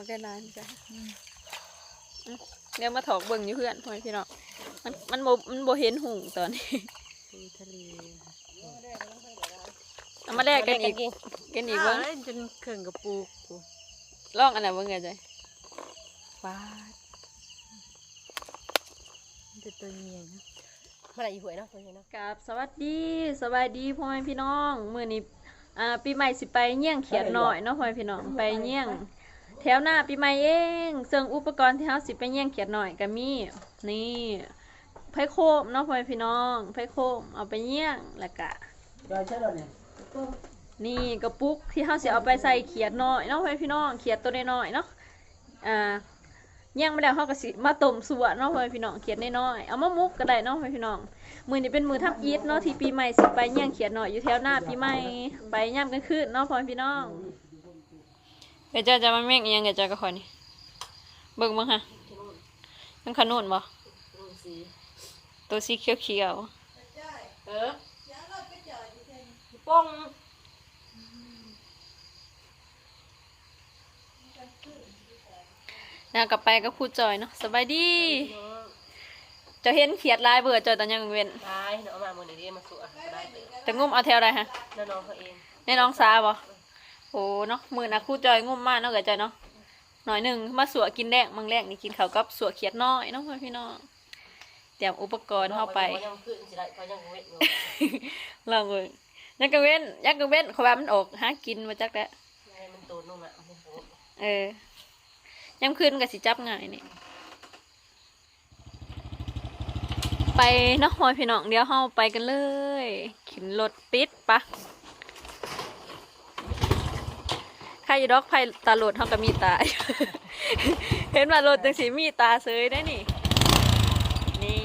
มาแก่ร้านจ้ะอืมเดี๋ยวมาถอกเบิ่งอยู่เพื่อนพ่อแม่พี่น้องมันมันโบมันโบเห็นหุงตอนนี้ปูทะเลเอามาแลกกันอีกกันอีกเบิ่งอ้าวจนเครื่องกระปูกปูลองอันไหนเบิ่งไงจ้ะว้าดมันจะตัวเมียนะเมื่อไหร่อีหวยเนาะตัวนี้เนาะกับสวัสดีสวัสดีพ่อแม่พี่น้อง มื้อนี้อ่าปีใหม่สิไปเยี่ยงเขียดหน่อยเนาะพ่อแม่พี่น้องไปเยี่ยง แถวหน้าปีใหม่เองซึ่งอุปกรณ์ที่เฮาสิไปเยี่ยงเขียดหน่อยก็มีนี่ไผ่โคมเนาะพ่อแม่พี่น้องไผ่โคมเอาไปเยี่ยงแล้วก็เราใช่แล้วเนี่ยนี่กระปุกที่เฮาสิเอาไปใส่เขียดน้อยเนาะพ่อแม่พี่น้องเขียดตัวน้อยๆเนาะอ่าย่างไม่ได้เฮาก็สิมาต้มสวเนาะพ่อแม่พี่น้องเขียดน้อยๆเอามามุกก็ได้เนาะพ่อแม่พี่น้องมื้อนี้เป็นมื้อทับอีทเนาะที่ปีใหม่สิไปย่างเขียดน้อยอยู่แถวหน้าปีใหม่ไปย่ามกลางคืนเนาะพ่อแม่พี่น้อง เดี๋ยวจะจะมาแม่งอีหยังเดี๋ยวจะก็คอยนี่เบิ่งเบิ่งฮะมันขนุนบ่ตัวสีเขียวเออป้องๆแล้วกลับไปก็ครูจอยเนาะสบายดีเจะเห็นเขียดลายเบื่อจอยตอนยังเว้นได้เนาะเอามามือนี้มาสู่อะก็ได้เด้อแต่งุ่มเอาแถวใดฮะแล้วน้องเขาเองแน่น้องสาบ่ โอ้เนาะมือนะครู่จอยงุ่มมากเนาะเกิดจอยเนาะหน่อยหนึ่งมาสัวกินแดงมังแรกนี่กินข้าวกับสัวเขียดน้อยเนาะพี่น้องเตรียมอุปกรณ์เข้าไปเขายังขึ้นสิได้เขายังเวทอยู่ลองเบิ่งยังกังเว้นยังกังเว้นเขาว่ามันออกหากินมาจักแล้วให้มันโตนุ่มอะมันโหดเออย้ำคืนกับสิจับง่ายนี่ไปเนาะพอยพี่น้องเดี๋ยวเฮาไปกันเลยขึ้นรถปิดปะ ใครอยู่ดอกไผ่ตาโหลดเฮาก็มีตา เห็นว่ารถจังสีมีตาเสยได้นี่ นี่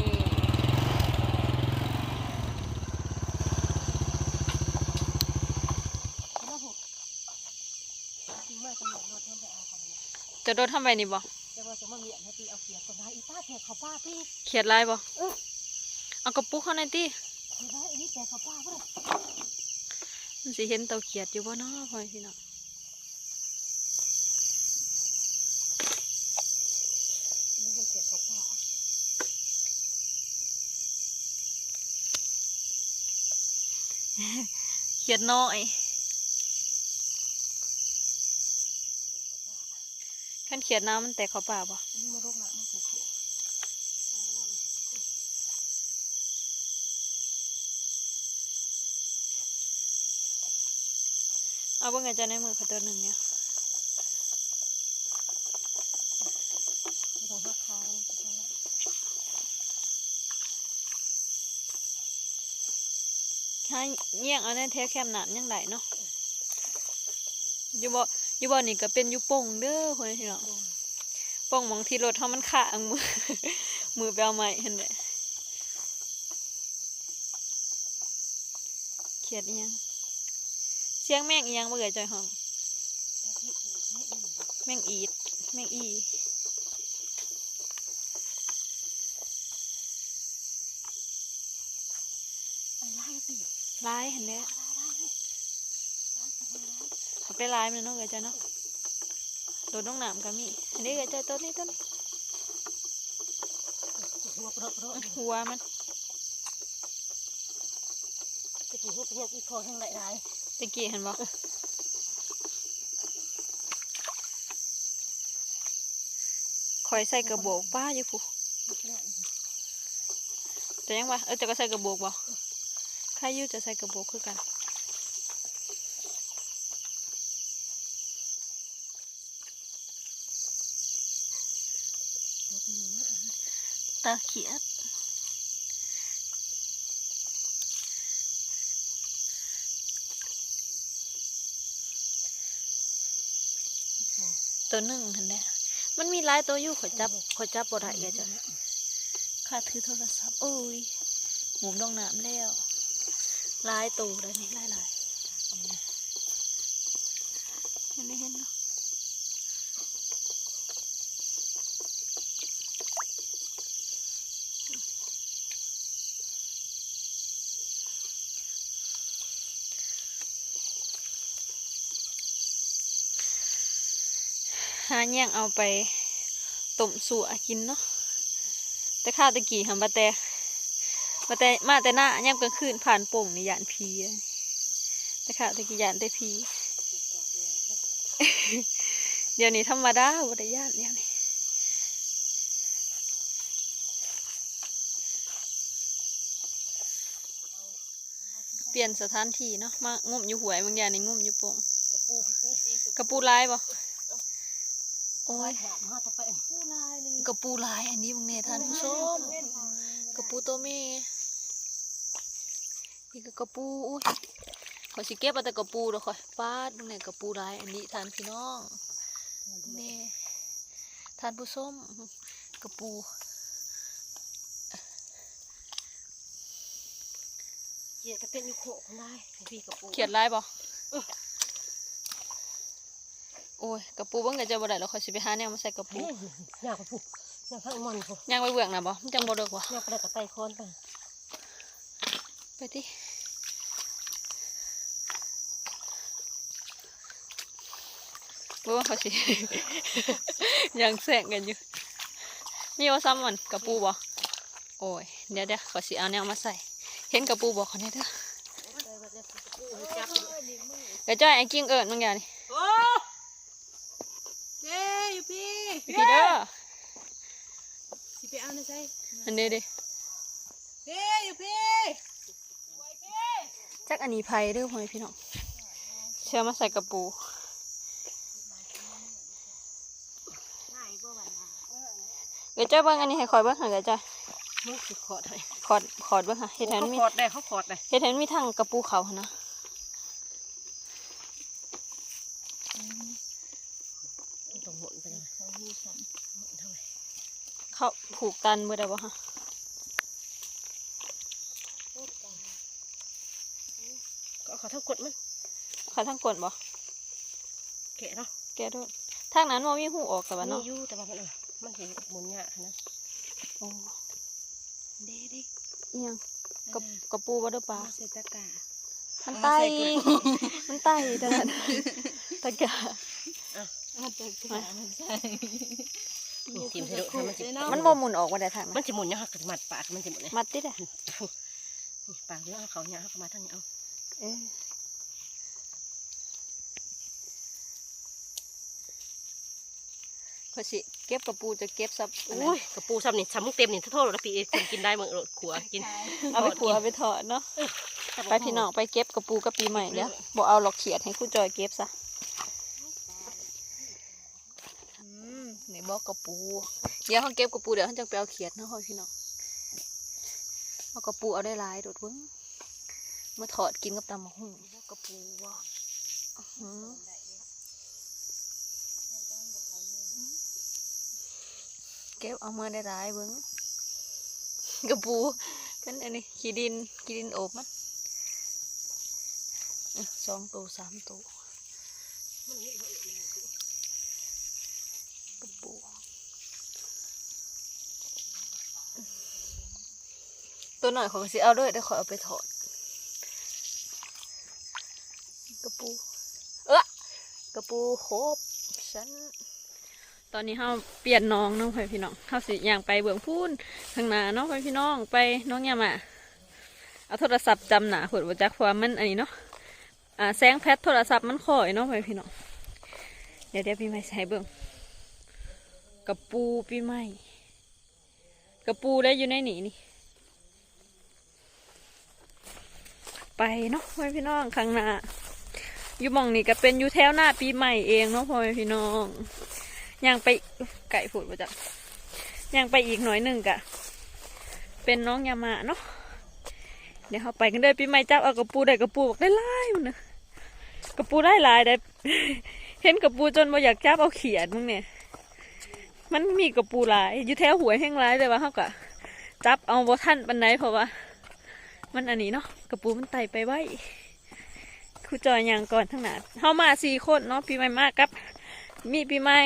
จริงมากตำรวจรถเพิ่มไปเอาเขาเนี่ยจะโดนทำไมนี่บ่จะว่าจะมาเมียนให้ตีเอาเขียดคนร้ายอีป้าแทกเขาป้าพี่เขียดลายบ่เอากระปุกเข้าในตีเขียดร้ายอันนี้แทกเขาป้าเพื่อนมันสิเห็นเตาเขียดอยู่บ่เนาะพ่อยพี่น้อง นี่ให้เขียดเขาป้า เขียดน้อยขั้นเขียดน้ำมันแตกเขาป่าบ่มันรคหนักมันถูกถูกเอาเบิ่งไงจะในมือเขาตัวหนึ่งเนี่ย มันต้องหักคามันถูกแล้ว ถ้า เยี่ยงเอาในแท้แคมหนามยังไหลเนาะอยู่บ่อยู่บ่นี่ก็เป็นอยู่ป่งเด้อคนที่น้องป่งมองที่รถเฮามันขาอังมือ มือไปเอาใหม่เห็นแหละเขียดอียังเสียงแม่งอีหยังบ่เอ่จอยห้องแม่งอีดแม่งอี ไอ้ไล่ ปีลายเห็นแหละเอาไปลายมันเนาะเอ่ยจอยเนาะโดดน้องหนามก็มีอันนี้เอ่ยจอยต้นนี้ต้นหัวเปราะเปราะหัวมันตะกี้หัวเป็นยังอีกคอทั้งหลายหลายตะกี้เห็นบ่คอยใส่กระโบอกป้าอยู่ผู้ลูกแรกแต่ยังว่าเออจะก็ใส่กระโบอกบ่ใค รอยู่จะใส่กระโบอกคือกันตาเขียดตัวหนึ่งเห็นไหมมันมีหลายตัวอยู่ขอจับขอจับบ่ได้เลยจ้ะข้าถือโทรศัพท์โอ้ยหมุมดองน้ำแล้ว ลายตัวเลยนี่ลายลายเห็นไหมเห็นเนาะาแย่งเอาไปต้มสัวกินเนาะแต่ข้าวตะกี้ทำบะแต่ บะแต่มาแต่หน้าย่ำกลางคืนผ่านโป่งนี่ยานพีเลยแต่ข้าวตะกี้ยานแต่พี เดี๋ยวนี้ธรรมดาวัฏยานเดี๋ยวนี้เปลี่ยนสถานที่เนาะมางุ่มอยู่หวยบางอย่างในงุ่มอยู่โป่งกระปูกระปูลายบ่โอ้ยกระปูลายอันนี้มึงเนี่ยท่านผู้ชมกระปูตัวแม่ นี่ก็กระปูอุ้ยขอยสิเก็บเอาแต่กระปูเด้อข่อยปาดมึงเนี่ยกระปูลายอันนี้ท่านพี่น้องนี่ท่านผู้ชมกระปูเกียดกระเต้นอยู่โขกได้พี่กระปูเขียดลายบ่โอ้ยกระปูเบิ่งก็จะบ่ได้แล้วข่อยสิไปหาแนวมาใส่กระปูเฮ้ยอยากกระปูอยากทั้งมันปูย่างไปเบื้องน่ะบ่มันจังบ่เลิกว่ะอยากไปได้กระไตคอนไปไปดิ ว่าเขาสิยังแซงกันอยู่มีว่าซ้ำมันกระปูบ่โอ้ยเดี๋ยวเดี๋ยวขอสิเอาแนวมาใส่ เห็นกระปูบอกเขาเนี่ยเด้อได้แบบนี้กระปูจับเดี๋ยวจ้อยไอ้กิ้งเอิญมึงอย่างนี้โอ้เย้อยู่พี่พี่เด้อสิไปเอาในใส่อันนี้ดิเย้อยู่พี่จักอันนี้ไผ่เด้อพ่อแม่พี่น้องเชื่อมาใส่กระปู ง่ายบ่วันนะ เดี๋ยวจ้อยเบิ่งอันนี้ให้คอยเบิ่งหาเดี๋ยวจ้อยมึงสิขอดให้ขอดขอดเบิ่งค่ะเฮ็ดให้เขามันมีขอดได้เขาขอดได้เฮ็ดให้มันมีทางกระปูเขาหั่นนะต้องหมุนไปเลยเขาหูซ้ำหมุนเท่าไหร่เขาผูกตันเบ่ได้บ่ฮะก็เอาเขาเท่ากดมันเขาทางกลนบ่แกะเนาะแกโดดทางนั้นบ่มีหูออกแต่ว่ามีเนาะอยู่แต่ว่ามันเออ มันเห็นหมุนยากนะโอ้เด้เด้เอียงกระกระปูบ่เด้อปลาใส่ตะกร้ามันไตมันไตเด้อนั่นตะกะเอาตะกร้ามันใส่นี่ทีมให้ดูถ้ามันสิมันบ่หมุนออกบ่ได้ทางมันั้นนจะหมุนเนี่ยค่ะมัดปากมันจะหมุนเนี่ยมัดติดอะนี่ปากเรื่องเขาเนี่ยเขามาทางนี้เอา เอ้ยข้อยสิเก็บกระปูจะเก็บซับอันนั้นอุ้ยกระปูซ้ำนี่ซ้ำมึงเต็มนี่ถ้าโทษแล้วปีเอ็คนกินได้มึงโหลดขัวกินเอาไปขัวไปถอดเนาะไปพี่น้องไปเก็บกระปูกับปีใหม่เด้อบ่เอาหรอกเขียดให้ครู่จอยเก็บซะอืมนี่บอกกระปูเดี๋ยวเขาเก็บกระปูเดี๋ยวเขาจะไปเอาเขียดเนาะพ่อพี่น้องเอากระปูเอาได้หลายโดดเบิ้งมาถอดกินกับตำมะฮุ่งกระปูว่ะอื้อหือเก็บเอามาได้หลายเบิ้งกระปูเป็นอันนี้ขี้ดินขี้ดินโอบมันเอ้อสองตัวสามตัวกระปูตัวหน่อยของสิเอาด้วยเดี๋ยวขอเอาไปถอดกระปูเอะกระปูครบฉัน ตอนนี้เราเปลี่ยนน้องน้องไปพี่น้องเขาสิย่างไปเบื้องพูนทางหน้าน้องไปพี่น้องไปน้องยามาเอาโทรศัพท์จำหนาหดว่าจักเพราะว่ามันอันนี้เนาะอ่าแสงแพทโทรศัพท์มันคอยเนาะไปพี่น้องเดี๋ยวเดี๋ยวพี่ไม่ใส่เบื้องกระปูพี่ไม่กระปูได้อยู่ในนี่นี่ไปเนาะพ่อพี่น้องข้างหน้าอยู่มองนี่ก็เป็นอยู่แถวหน้าปีใหม่เองเนาะพ่อพี่น้อง ย่างไปไก่ผุดมาจากย่างไปอีกหน่อยหนึ่งกะ เป็นน้องยามาเนาะเดี๋ยวเขาไปกันเด้อปีใหม่จับเอากระปูได้กระปูบอกได้ไล่มันนะกระปูได้ลายได้ เห็นกระปูจนบ่อยากจับเอาเขียดมึงเนี่ย มันมีกระปูลายอยู่แถวหัวแห้งลายแต่ว่าเขากะจับเอาบ่ทันปันไหนเพราะว่า มันอันนี้เนาะกระปูมันไต่ไปไว้ครูจอยย่างก่อนทั้งนั้นเข้ามาสี่คนเนาะปีใหม่มากครับ มีปีใหม่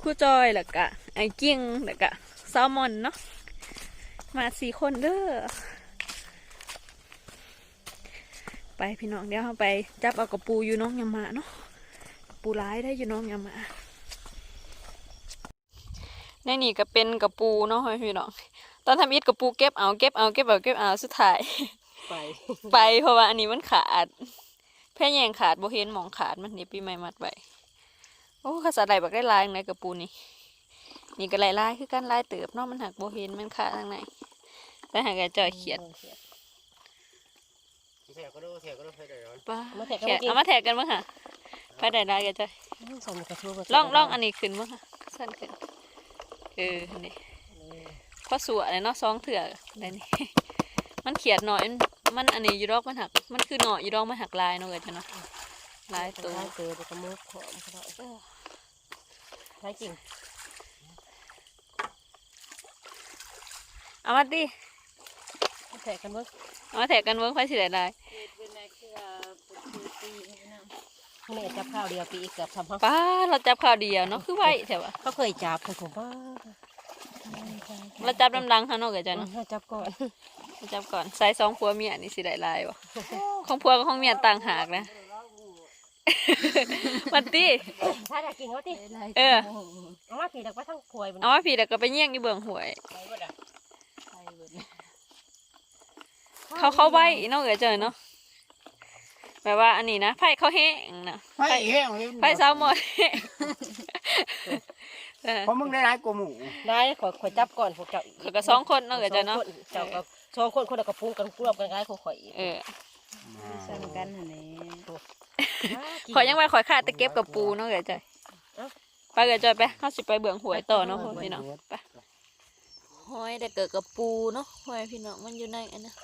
ครูจอยแล้วก็ไอ้กิ้งแล้วก็แซลมอนเนาะมาสี่คนเด้อไปพี่น้องเดี๋ยวเราไปจับเอากระปูอยู่น้องยามาเนาะกระปูร้ายได้อยู่น้องยามาในนี่ก็เป็นกระปูเนาะพี่น้องตอนทำอิฐกระปูเก็บเอาเก็บเอาเก็บเอาเก็บเอาสุดท้ายไปไปเพราะว่าอันนี้มันขาด แพ่แยงขาดบ่เห็นหมองขาดมันนี่ปีใหม่มัดไว้ โอ้ข้าสาได้บักได้ลายในกระปูนี่นี่ก็ลายลายคือกันลายเติบเนาะมันหักบ่เห็นมันขาดทางไหนแต่หากจะจ่อยเขียดแถวก็ดูแถวก็ดูไปเดี๋ยวร้อนป้ามาแทกกันแขกเมื่อกี้เอามาแทกกันบ้างค่ะไปได้ลายกันจ้อยใส่กระทู้ล่องล่องอันนี้ขึ้นบ้างค่ะสั้นขึ้นเออนี่พอสวยเลยเนาะซองเถื่อได้นี่มันเขียดหน่อยมันมันอันนี้อยู่รอกมันหัก มันคือหน่อยอยู่รอกมันหักลายเนาะเกิดจ้ะเนาะลายตัวลายตัวเดี๋ยวก็มือขอมก็ได้ลา ยจริงเอามาดิมาแทกกันเมื่อเอามาแทกกันเบิ้งไฟสิได้ลายเป็นอะไรคือเป็นปีปีนะแม่จับข้าวเดียวปีอีกเกือบทำห้องป้าเราจับข่าวเดียวเนาะคือไว้ใช่ปะเขาเคยจับเคยผมว่าเราจับดำดังค่ะเนาะเกิดจ้ะเนาะให้จับก่อนเราจับก่อนใส่สองผัวเมียนี่สิได้ลายวะของผัวกับของเมียต่างหากนะ มันตีถ้าอยากกินเขาติเออเอามาปีเด็กไปทั้งควยมันเอามาผีแล้วก็ไปเยี่ยงอยู่เบื้องหวยเขาเข้าใบเนาะเกิดจ้ะเนาะแบบว่าอันนี้นะไผ่เขาแห้งนะไฟแห้งเลยไผ่เศร้าหมดเออเพราะมึงได้ร้ายกว่าหมูได้ขอขอจับก่อนพวกเจ้าอีกเขาก็สองคนเนาะเกิดจ้ะเนาะเจ้ากับสองคนคนละกระพุ้งกันกรวบกันกายขอข่อยอีกเออสั่งกันหั่นแหละ ขอยยังไว้ขอยขาดแต่เก็บกับปูเนาะเกิดจ้ะไปเกิดจ้ะไปเข้าสิไปเบื้องหวยต่อเนาะพี่น้องไปหอยได้เกิดกับปูเนาะหอยพี่น้องมันอยู่ในอันนั้น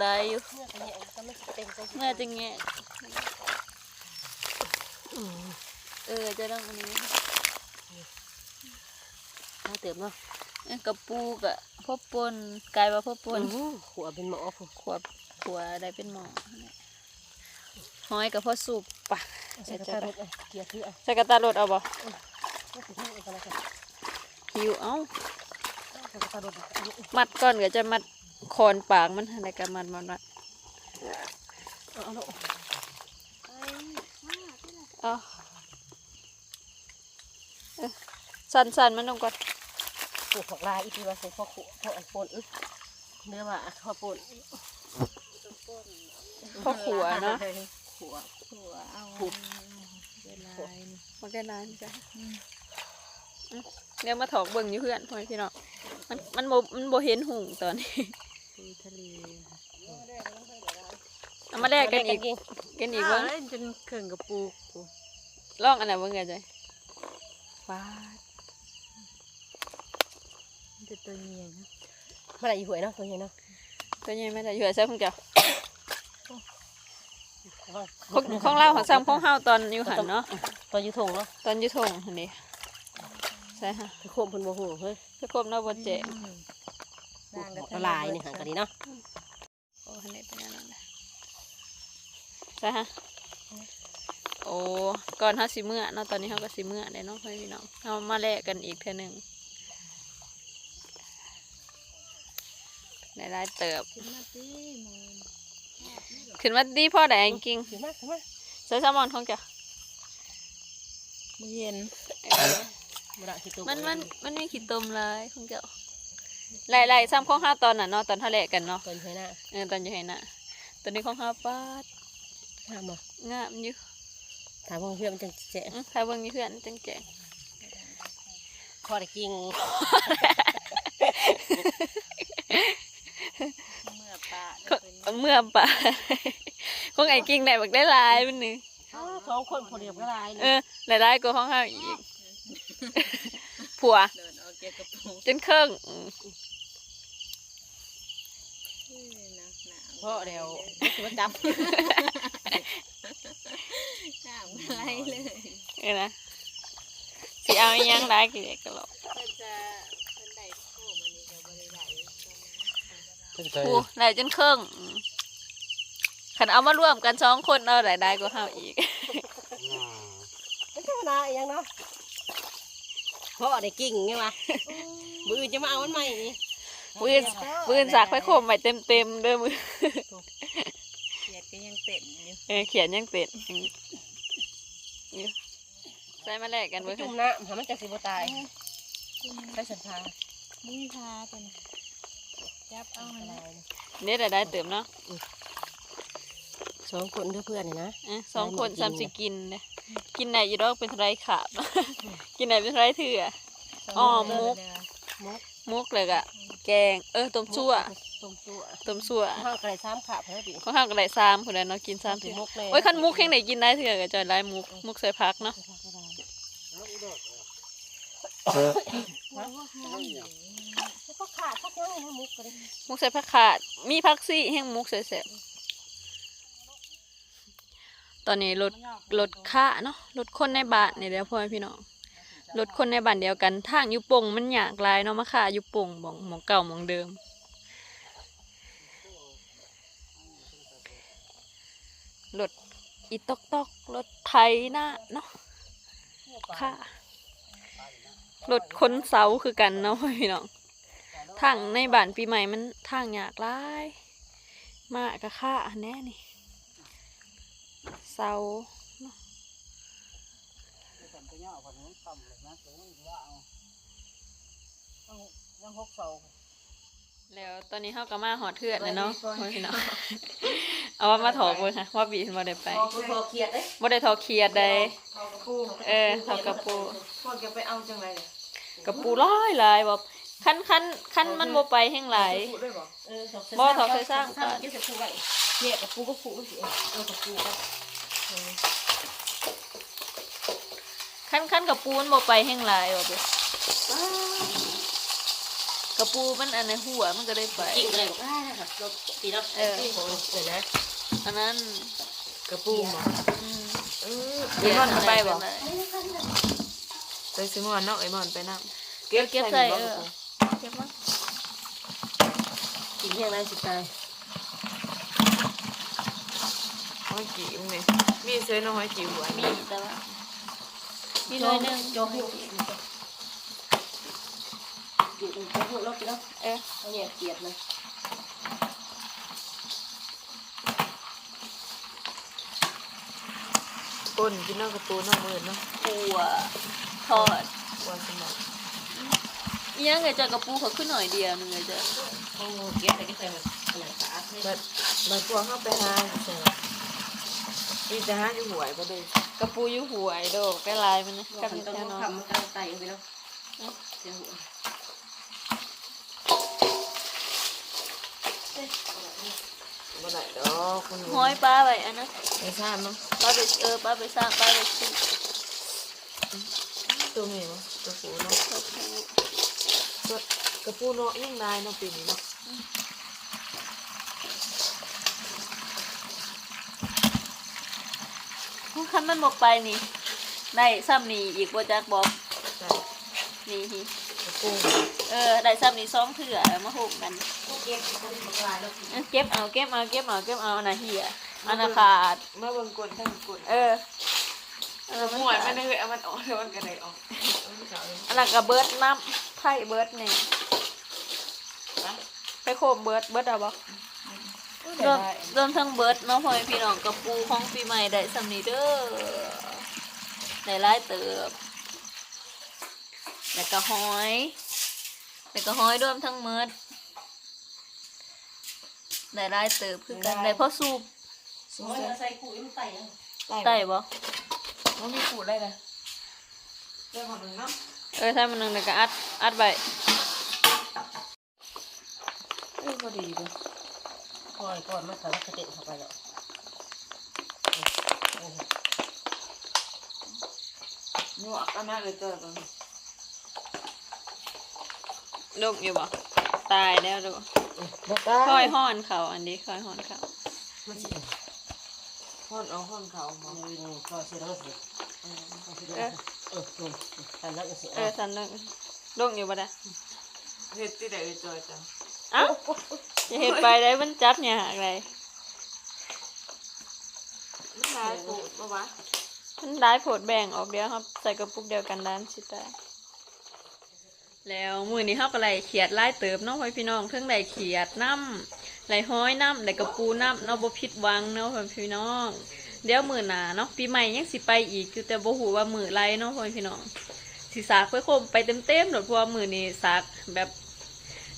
ได้อยู่เมื่อกี้ก็ไม่เต็มใจเมื่อจะแงะเออจะต้องอันนี้น่าเติมเนาะเอ้ยกับปูกะพ่อปนกลายว่าพ่อปนหัวเป็นหมอผมขวบขัวได้เป็นหมอ หอยกับพ่อสุปปะใส่กระตารถเกียร์ที่อะใส่กระตารถเอาบ่ไม่ถึงที่กันนะครับหิวเอ้าใส่กระตารถมัดก่อนก็จะมัดคอนปากมันอะไรกันมัดมัดมัดเอาเอาเอาเอ้ยสั่นสั่นมันลงก่อนปลูกผักลายอีกทีว่าใส่พ่อขุพ่ออันปนอึเนื้อว่าพ่อปนพ่อขัวเนาะ ขัวหัวเอาขุดเวลานี่มันก็นานจ้ะอืมเดี๋ยวมาถอกเบิ่งอยู่เพื่อนพ่อแม่พี่น้องมันมันโบมันโบเห็นหุงตอนนี้ปูทะเลเอามาแลกกันอีกกันอีกว่าเบิ่งจนเครื่องกับปูปูลองอันไหนเบิ่งกันจ้ะว้าดมันจะตัวเมียนะเมื่อไหร่อีหวยเนาะตัวใหญ่เนาะตัวใหญ่ไหม่ได้อยู่ใช่พุ่งเจ้า ของของเราของซ้ำของเฮาตอนอยู่หันเนาะตอนอยู่ทงเนาะตอนอยู่ทงหันนี่ใช่ฮะคือโคมเพิ่นบ่ฮู้เฮ้ยคือครบเนาะบ่เจ๋งสร้างละลายนี่ห่างกันดีเนาะโอ้หันนี่เป็นอันนั้นแหละใช่ฮะโอ้ก่อนเฮาสิเมื่อเนาะตอนนี้เฮาก็สิเมื่อได้เนาะเพื่อนพี่น้องเฮามาแลกกันอีกเทื่อหนึงได้หลายเติบ ขึ้นมาสิมอนขึ้นมาดีพ่อได้จริงขึ้นมาขึ้นมาๆใส่แซลมอนของจ้ะมือเย็นบ่ได้สิตัวมันมันมันมีขีดตมลายของเจ้าหลายๆซ้ำของห้าตอนน่ะเนาะตอนทะเลกันเนาะตอนใช้หน้าเออตอนอยู่ไหนน่ะตอนนี้ของห้าปาดห้ามบ่งามอยู่ถามเพื่อนมันจังแจ๊ะอื้อถ้าเบิ่งมีเพื่อนจังแจงคอได้กิ่ง เมื่อปลาก็เมื่อปะของไอ้กิ่งได้บักได้หลายมันนึงสองคนคนเดียวก็ได้เออหลายๆกว่าของห้าอีกผัวเดินออกเกี่ยวกับปูจนเครื่องอื้อหนักหนาเพราะเดี๋ยวสิว่าจับหนักอะไรเลยเออนะสิเอาอีหยังได้กี่เด็กก็หรอก เพิ่นจะเพิ่นได้โค้มันนี่ก็บ่ได้ได้ ผัวได้จนเครื่องอื้อขันเอามารวมกันสองคนเอาหลายได้กว่าห้าอีกไม่ใช่นาอีหยังเนาะเพราะได้กิ่งไงวะมือจะมาเอามันใหม่นี่ปืน ปืนสากไฟโคมไว้เต็มเต็มๆเด้อมือเขียดก็ยังเต็มอยู่เออเขียนยังเป็ดอย่างนี้ใส่มาแลกกันไปเว้ยจุ่มน้ำหามันจะสิบ่ตายใส่สันทามุ้ยพาเป็น จับเอาหั่นแหละเด็ดได้เติมเนาะสองคนเพื่อนนี่นะเอ้ยสองคนได้หมดสามกิสินกินเนี่ยกินไหนอยู่ดอกเป็นไรขาบกินไหนเป็นไรเถื่ออ๋อมุกมุกมุกเลยกะแกง เออต้มซั่วต้มซั่วต้มซั่วข้าวกระไรซ้ำขาบเพิ่มอีกข้าวข้างก็ได้ซ้ำคนใดเนาะกินซ้ำสิเถื่อมุกเลยโอ้ยคันมุกแห้งไหนกินได้เถื่อกะจอยไรมุกมุกใส่พักเนาะ แล้วก็ขาดพักยังไงมุกก็ได้มุกใส่ผักขาด มีผักซี่แห้งมุกใส่แสบตอนนี้รถรถค่าเนาะรถคนในบ้านนี่เดียวพ่อแม่พี่น้องรถคนในบ้านเดียวกันทางอยู่ปงมันยากลายเนาะมาค่าอยู่ปงมองมองเก่ามองเดิม รถอีตอกตอกรถไถหน้าเนาะค่ะรถคนเสาคือกันเนาะพ่อแม่พี่น้อง ทางในบ้านปีใหม่มันทางยากหลาย มากกะค่าแน่นี่เสาแล้วตอนนี้เขาก็มาหอดเทือดเลยเนาะพ่อพี่น้องเอาว่ามาถอกเลยค่ะว่าบีมาได้ไปพอพอเครียดเอ้ยบ่ได้ถอกเขียดได้พอกระปูเออถอกกระปูพอจะไปเอาจังไรเลยกระปูร้อยหลายแบบ คันคันคันมันบ่ไปแห้งหลายเออถอกบ่ถอกใส่ซ้ำก่อนเกี่ยวกับปูไว้เนี่ยกระปูก็ปูสิเออกระปูก็คันคันกระปูมันบ่ไปแห้งหลายแบบกระปูมันอันในหัวมันก็ได้ไปจิกอะไรบอกได้นะครับรถปีเนาะเออที่ผมเลยนะอันนั้นกระปูหมออืมเออเดี๋ยวมันไปบ่ไปซื้อมอนเนาะไอ้มอนไปนั่งเก็บเก็บใส่เออเก็บมา กินแห้งไรสิตายห้อยจีมเนี่ยมีเสื้อน้องห้อยจีหัวมีแต่ว่ามีหน่อยหนึงโจหัวกินโจหัวรถกินแล้วเออเอาเนี่ยเกลียดเลยก้นกินนอกกระปูนอกมือเนาะปูอะทอดกวนสมองอีหยังไงจะกระปูเขาขึ้นหน่อยเดียวหนึงเลยจ้ะ โอ้เกลียดแต่ก็ใส่มันขนาดขาให้แบบแบบตัวเข้าไปหาเสือมีแต่หาอยู่หวยก็เลยกระปูอยู่หวยโดกได้ลายมันนะกักับบมันแค่ต้องน้องทำมันตั้งไตไปแล้วเสียหัวบ่ได้ดอกคุณห้อยปลาไว้อันนั้นไม่ทราบเนาะปลาไปเออปลาไปสร้างปลาไปซื้อตัวเมียวะกระปูเนาะกระปูตัว กระปูเนาะยิ่งได้เนาะปีนี้เนาะคันมันบอกไปนี่ได้ซ้ำนี่อีกบ่จักบอกใช่นี่ฮิกระปูเออได้ซ้ำนี่สองเถื่อมาหุบกันเกลียดมันเป็นลายแล้วเออเก็บเอาเก็บเอาเก็บเอาเก็บเอาอันน่ะเหียอันน่ะขาดเมื่อเบิ่งกลทั้งกลเอออันนั้นหมันวยขามัดนเลยเอามันออกแล้วมันกระไดออกมันขาวเลยอันนั้นก็เบิดน้ำไผ่เบิดนี่ไป ไปโคมเบิดเบิดเอาบ่ได้รวมได้รวมทั้งเบิร์ดเน้องพ่อแม่พี่น้องกับปูของปีใหม่ได้สำนีเด้อได้หลายเติบแล้วก็หอยแล้วก็หอยรวมทั้งเมิดได้หลายเติบคือกันได้พ่อสูบสวยใส่ปุ๋ยมันไตยังไต่บ่มันมีขูดได้เลยเรื่องของหนึ่งเนาะเออถ้ามันนึงแล้วก็อัดอัดไว้เออพอดีเลยคอยก่อนมันก็กระเด็นเข้าไปแล้วหนวกอันนั้นเลยเจอตรงลูกอยู่บ่ตายแล้วดูบอกได้ค่อยห้อนเขาอันนี้ค่อยห้อนเขามันสิห้อนเอาห้อนเขามามันวิ่งก็สิแล้วสิเออเออเออนี่แต่แล้วก็สิเออสันลูกลูกอยู่บ่ได้เฮ็ดที่ไหนเอ่ยจอยจัง เอ้าจะเห็นไปได้มันจับเนี่ยหักเลยมันลายปูดปะวะมันได้โผดแบ่งออกเดียวครับ ใส่กระปุกเดียวกันด้านชิดได้แล้วมือนี้เขาก็ไล่เขียดไล่เติบเนาะพ่อพี่น้องเพิ่งไล่เขียดน้ำไล่ห้อยน้ำไล่กระปูน้ำเนาะบ่ผิดหวังเนาะพ่อพี่น้อง เดี๋ยวมือหนาเนาะปีใหม่ยังสิไปอีกอยู่แต่บ่ฮู้ว่ามือไรเนาะพ่อแม่พี่น้องสิสากไปคมไปเต็มๆโดดเพราะว่ามือนี้สากแบบ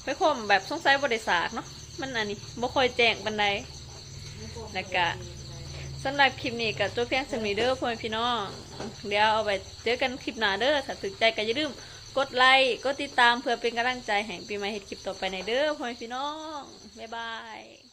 ไปคมแบบสงสัยบ่ได้สากเนาะมันอันนี้บ่ค่อยแจ้งปานไดแล้วก็สำหรับคลิปนี้ก็จบเพียงสมีเด้อพ่อแม่พี่น้องเดี๋ยวเอาไปเจอกันคลิปหน้าเด้อถ้าถึกใจก็อย่าลืมกดไลค์กดติดตามเพื่อเป็นกำลังใจแห่งปีใหม่เฮ็ดคลิปต่อไปในเด้อพ่อแม่พี่น้องบ๊ายบาย